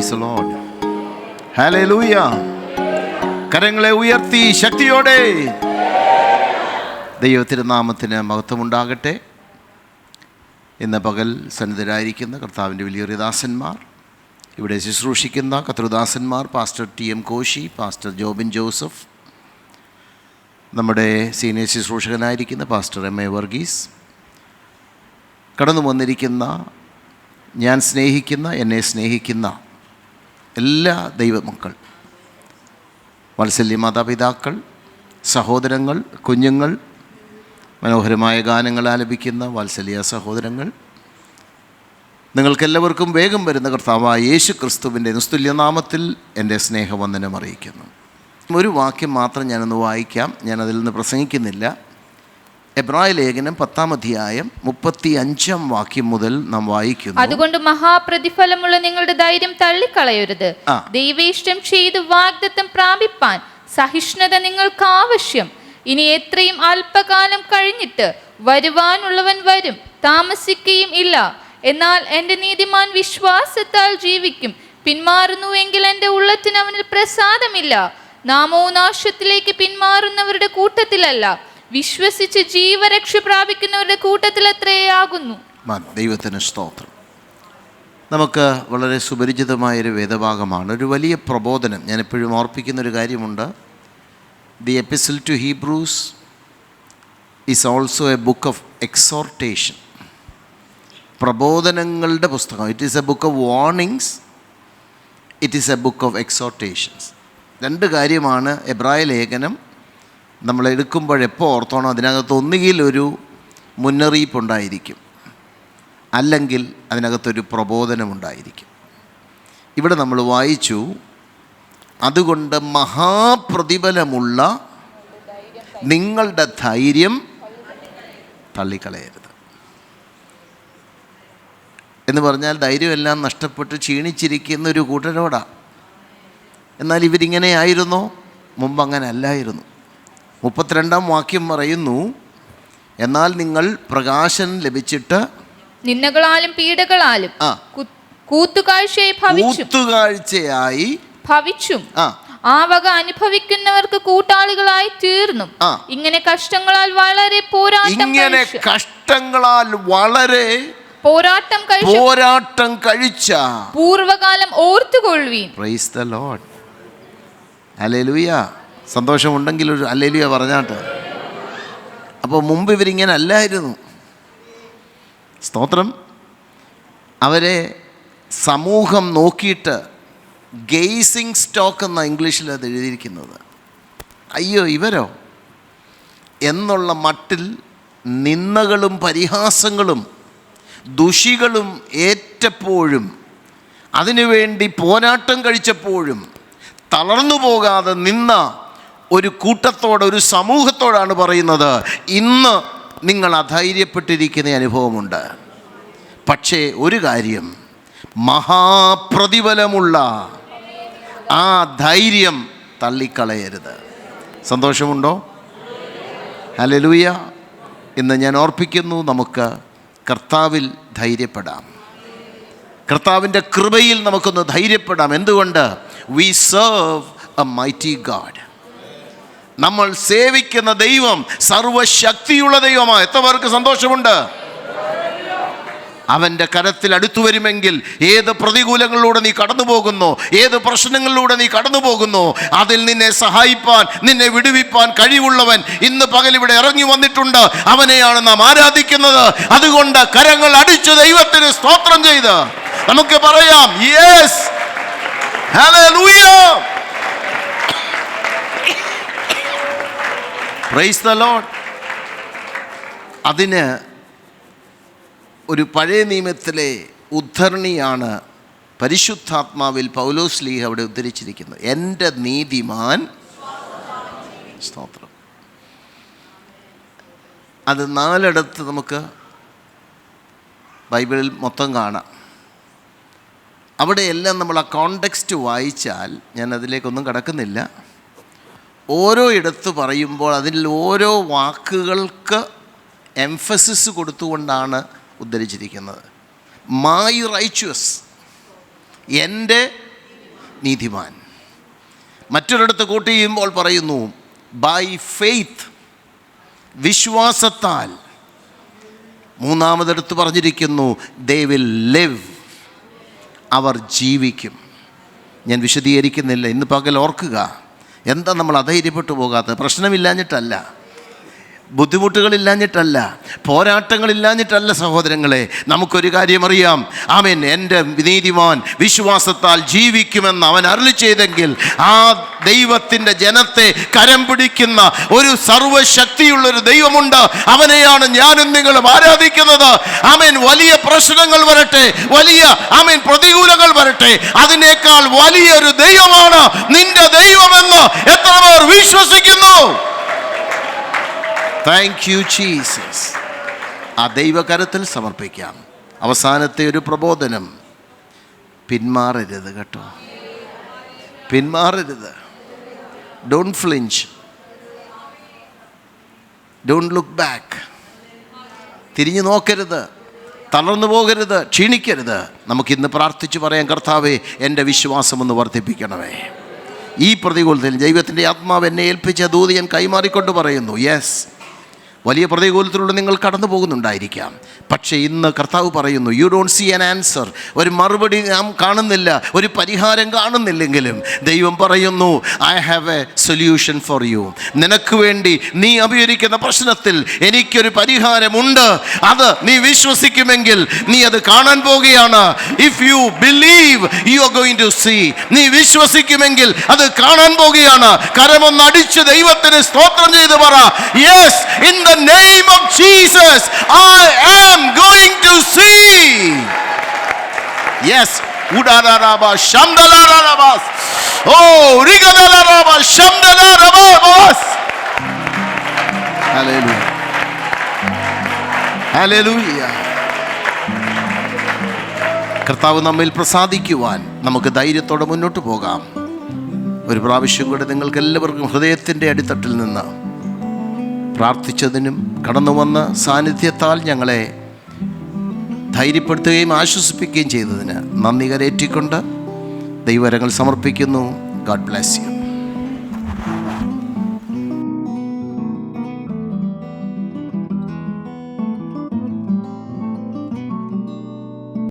Price load hallelujah കരങ്ങളെ ഉയർത്തി ശക്തിയോടെ ദൈവത്തിരുനാമത്തിന് മഹത്വമുണ്ടാകട്ടെ. ഇന്ന് പകൽ സന്നിധരായിരിക്കുന്ന കർത്താവിന്റെ വലിയൊരു ദാസന്മാർ ഇവിടെ ശുശ്രൂഷിക്കുന്ന കർത്തൃദാസന്മാർ pastor T M Koshy pastor Jobin Joseph നമ്മുടെ സീനിയർ ശുശ്രൂഷകനായിരിക്കുന്ന പാസ്റ്റർ എം എ വർഗീസ് കടന്നു വന്നിരിക്കുന്ന ഞാൻ സ്നേഹിക്കുന്ന എന്നെ സ്നേഹിക്കുന്ന എല്ലാ ദൈവമക്കൾ വാത്സല്യ മാതാപിതാക്കൾ സഹോദരങ്ങൾ കുഞ്ഞുങ്ങൾ മനോഹരമായ ഗാനങ്ങൾ ആലപിക്കുന്ന വാത്സല്യ സഹോദരങ്ങൾ നിങ്ങൾക്കെല്ലാവർക്കും വേഗം വരുന്ന കർത്താവായ യേശു ക്രിസ്തുവിന്റെ നിസ്തുല്യനാമത്തിൽ എന്റെ സ്നേഹവന്ദനം അറിയിക്കുന്നു. ഒരു വാക്യം മാത്രം ഞാനൊന്ന് വായിക്കാം. ഞാനതിൽ നിന്ന് പ്രസംഗിക്കുന്നില്ല. എബ്രായ ലേഖനം പത്താം അധ്യായം മുപ്പത്തി അഞ്ചാം വാക്യം മുതൽ നാം വായിക്കുന്നു. അതുകൊണ്ട് മഹാപ്രതിഫലമുള്ള നിങ്ങളുടെ ധൈര്യം തള്ളിക്കളയരുത്. ദൈവീഷ്ടം ചെയ്ത് വാഗ്ദത്തം പ്രാപിപ്പാൻ സഹിഷ്ണുത നിങ്ങൾക്ക് ആവശ്യം. ഇനി എത്രയും അല്പകാലം കഴിഞ്ഞിട്ട് വരുവാനുള്ളവൻ വരും താമസിക്കുകയും ഇല്ല. എന്നാൽ എന്റെ നീതിമാൻ വിശ്വാസത്താൽ ജീവിക്കും. പിന്മാറുന്നുവെങ്കിൽ എന്റെ ഉള്ളത്തിന് അവനിൽ പ്രസാദമില്ല. നാമോ നാശത്തിലേക്ക് പിന്മാറുന്നവരുടെ കൂട്ടത്തിലല്ല. വിശ്വസിച്ച് ജീവരക്ഷ പ്രാപിക്കുന്നവരുടെ കൂട്ടത്തിൽ എത്രയാകുന്നു ദൈവത്തിന് സ്തോത്രം. നമുക്ക് വളരെ സുപരിചിതമായൊരു വേദഭാഗമാണ്. ഒരു വലിയ പ്രബോധനം. ഞാൻ എപ്പോഴും ഓർപ്പിക്കുന്ന ഒരു കാര്യമുണ്ട്. The epistle to Hebrews is also a book of exhortation പ്രബോധനങ്ങളുടെ പുസ്തകം. It is a book of warnings it is a book of exhortations രണ്ട് കാര്യമാണ് എബ്രായ ലേഖനം നമ്മൾ എടുക്കുമ്പോഴെപ്പോൾ ഓർത്തോണം അതിനകത്ത് ഒന്നുകിൽ ഒരു മുന്നറിയിപ്പുണ്ടായിരിക്കും. അല്ലെങ്കിൽ അതിനകത്തൊരു പ്രബോധനമുണ്ടായിരിക്കും. ഇവിടെ നമ്മൾ വായിച്ചു അതുകൊണ്ട് മഹാപ്രതിഫലമുള്ള നിങ്ങളുടെ ധൈര്യം തള്ളിക്കളയരുത്. എന്ന് പറഞ്ഞാൽ ധൈര്യമെല്ലാം നഷ്ടപ്പെട്ട് ക്ഷീണിച്ചിരിക്കുന്ന ഒരു കൂട്ടരോടാണ് എന്നാൽ ഇവരിങ്ങനെ ആയിരുന്നോ? മുമ്പ് അങ്ങനെ അല്ലായിരുന്നു മുപ്പത്തിരണ്ടാം വാക്യം പറയുന്നു എന്നാൽ നിങ്ങൾ പ്രകാശം ലഭിച്ചിട്ട് നിന്നകളാലും പീഡകളാലും ആ. കൂത്തുകാഴ്ചയായി ഭവിച്ചു. കൂത്തുകാഴ്ചയായി ഭവിച്ചും. ആ. ആ വക അനുഭവിക്കുന്നവർക്ക് കൂട്ടാളികളായി തീർന്നു. ഇങ്ങനെ കഷ്ടങ്ങളാൽ വളരെ പോരാട്ടം ഇങ്ങനെ കഷ്ടങ്ങളാൽ വളരെ പോരാട്ടം കഴിച്ച പോരാട്ടം കഴിച്ച പൂർവകാലം ഓർത്തുകൊള്ളുവീൻ. പ്രൈസ് ദ ലോർഡ് അലേലുയ സന്തോഷമുണ്ടെങ്കിൽ ഒരു അല്ലേലിയ പറഞ്ഞാട്ട്. അപ്പോൾ മുമ്പ് ഇവരിങ്ങനെ അല്ലായിരുന്നു സ്തോത്രം. അവരെ സമൂഹം നോക്കിയിട്ട് ഗെയ്സിങ് സ്റ്റോക്ക് എന്ന ഇംഗ്ലീഷിൽ അത് എഴുതിയിരിക്കുന്നത്. അയ്യോ ഇവരോ? എന്നുള്ള മട്ടിൽ നിന്ദകളും പരിഹാസങ്ങളും ദുഷികളും ഏറ്റപ്പോഴും അതിനുവേണ്ടി പോരാട്ടം കഴിച്ചപ്പോഴും തളർന്നു പോകാതെ നിന്ന ഒരു കൂട്ടത്തോട് ഒരു സമൂഹത്തോടാണ് പറയുന്നത് ഇന്ന് നിങ്ങൾ അധൈര്യപ്പെട്ടിരിക്കുന്ന അനുഭവമുണ്ട്. പക്ഷേ ഒരു കാര്യം മഹാപ്രതിഫലമുള്ള ആ ധൈര്യം തള്ളിക്കളയരുത്. സന്തോഷമുണ്ടോ? ഹലലൂയ ഇന്ന് ഞാൻ ഓർപ്പിക്കുന്നു നമുക്ക് കർത്താവിൽ ധൈര്യപ്പെടാം. കർത്താവിന്റെ കൃപയിൽ നമുക്കൊന്ന് ധൈര്യപ്പെടാം. എന്തുകൊണ്ട്? We serve a mighty God നമ്മൾ സേവിക്കുന്ന ദൈവം സർവശക്തിയുള്ള ദൈവമാണ്. എത്ര പേർക്ക് സന്തോഷമുണ്ട്? അവന്റെ കരത്തിൽ അടുത്തു വരുമെങ്കിൽ ഏത് പ്രതികൂലങ്ങളിലൂടെ നീ കടന്നു പോകുന്നു ഏത് പ്രശ്നങ്ങളിലൂടെ നീ കടന്നു പോകുന്നു അതിൽ നിന്നെ സഹായിപ്പാൻ നിന്നെ വിടുവിപ്പാൻ കഴിവുള്ളവൻ ഇന്ന് പകൽ ഇവിടെ ഇറങ്ങി വന്നിട്ടുണ്ട്. അവനെയാണ് നാം ആരാധിക്കുന്നത്. അതുകൊണ്ട് കരങ്ങൾ അടിച്ച് ദൈവത്തിന് സ്തോത്രം ചെയ്ത്. നമുക്ക് പറയാം യെസ് പ്രൈസ് ദ ലോഡ് അതിന് ഒരു പഴയ നിയമത്തിലെ ഉദ്ധരണിയാണ് പരിശുദ്ധാത്മാവിൽ പൗലോസ് ലീഹ അവിടെ ഉദ്ധരിച്ചിരിക്കുന്നത്. എന്റെ നീതിമാൻ സ്തോത്രം. അത് നാലിടത്ത് നമുക്ക് ബൈബിളിൽ മൊത്തം കാണാം. അവിടെയെല്ലാം നമ്മൾ ആ കോണ്ടെക്സ്റ്റ് വായിച്ചാൽ ഞാൻ അതിലേക്കൊന്നും കടക്കുന്നില്ല. ഓരോ ഇടത്ത് പറയുമ്പോൾ അതിൽ ഓരോ വാക്കുകൾക്ക് എംഫസിസ് കൊടുത്തുകൊണ്ടാണ് ഉദ്ധരിച്ചിരിക്കുന്നത്. മൈ റൈച്വസ് എന്റെ നീതിമാൻ. മറ്റൊരിടത്ത് കൂട്ടി ചെയ്യുമ്പോൾ പറയുന്നു ബൈ ഫെയ്ത്ത് വിശ്വാസത്താൽ. മൂന്നാമതെടുത്ത് പറഞ്ഞിരിക്കുന്നു ദേ വിൽ ലിവ് അവർ ജീവിക്കും. ഞാൻ വിശദീകരിക്കുന്നില്ല ഇന്ന് പകൽ ഓർക്കുക. എന്താ നമ്മൾ അധൈര്യപ്പെട്ടു പോകാത്തത്? പ്രശ്നമില്ലാഞ്ഞിട്ടല്ല. ബുദ്ധിമുട്ടുകളില്ലാഞ്ഞിട്ടല്ല. പോരാട്ടങ്ങളില്ലാഞ്ഞിട്ടല്ല സഹോദരങ്ങളെ നമുക്കൊരു കാര്യം അറിയാം അവൻ എന്റെ നീതിമാൻ വിശ്വാസത്താൽ ജീവിക്കുമെന്ന് അവൻ അരുളി ചെയ്തെങ്കിൽ ആ ദൈവത്തിന്റെ ജനത്തെ കരം പിടിക്കുന്ന ഒരു സർവശക്തിയുള്ളൊരു ദൈവമുണ്ട്. അവനെയാണ് ഞാനും നിങ്ങളും ആരാധിക്കുന്നത്. ആമേൻ. വലിയ പ്രശ്നങ്ങൾ വരട്ടെ. വലിയ ആമേൻ പ്രതികൂലങ്ങൾ വരട്ടെ അതിനേക്കാൾ വലിയൊരു ദൈവമാണ് നിന്റെ ദൈവമെന്ന് എത്ര പേർ വിശ്വസിക്കുന്നു? താങ്ക് യു ജീസസ് ആ ദൈവകരത്തിൽ സമർപ്പിക്കാം. അവസാനത്തെ ഒരു പ്രബോധനം. പിന്മാറരുത് കേട്ടോ. പിന്മാറരുത്. Don't flinch don't look back തിരിഞ്ഞു നോക്കരുത്. തളർന്നു പോകരുത് ക്ഷീണിക്കരുത്. നമുക്കിന്ന് പ്രാർത്ഥിച്ചു പറയാം കർത്താവേ എന്റെ വിശ്വാസമൊന്ന് വർദ്ധിപ്പിക്കണമേ. ഈ പ്രതികൂലത്തിൽ ദൈവത്തിന്റെ ആത്മാവ് എന്നെ ഏൽപ്പിച്ച ദൂതി ഞാൻ കൈമാറിക്കൊണ്ട് പറയുന്നു യെസ് വലിയ പ്രതികൂലത്തിലൂടെ നിങ്ങൾ കടന്നു പോകുന്നുണ്ടായിരിക്കാം പക്ഷേ ഇന്ന് കർത്താവ് പറയുന്നു you don't see an answer ഒരു മറുപടി നാം കാണുന്നില്ല. ഒരു പരിഹാരം കാണുന്നില്ലെങ്കിലും ദൈവം പറയുന്നു I have a solution for you നിനക്ക് വേണ്ടി നീ അഭിഹരിക്കുന്ന പ്രശ്നത്തിൽ എനിക്കൊരു പരിഹാരമുണ്ട്. അത് നീ വിശ്വസിക്കുമെങ്കിൽ നീ അത് കാണാൻ പോകുകയാണ്. If you believe you are going to see നീ വിശ്വസിക്കുമെങ്കിൽ അത് കാണാൻ പോകുകയാണ്. കരമൊന്നടിച്ച് ദൈവത്തിന് സ്തോത്രം ചെയ്ത് പറ. Yes in the name name of Jesus, I am going to see. Yes. Oh, Hallelujah. ഹല്ലേലൂയ കർത്താവ് നമ്മിൽ പ്രസാദിക്കുവാൻ നമുക്ക് ധൈര്യത്തോടെ മുന്നോട്ട് പോകാം ഒരു പ്രാവശ്യം കൂടെ നിങ്ങൾക്ക് എല്ലാവർക്കും ഹൃദയത്തിന്റെ അടിത്തട്ടിൽ നിന്ന് പ്രാർത്ഥിച്ചതിനും കടന്നു വന്ന സാന്നിധ്യത്താൽ ഞങ്ങളെ ധൈര്യപ്പെടുത്തുകയും ആശ്വസിപ്പിക്കുകയും ചെയ്തതിന് നന്ദി കരേറ്റിക്കൊണ്ട് ദൈവരങ്ങൾ സമർപ്പിക്കുന്നു. ഗാഡ് ബ്ലാസ് യു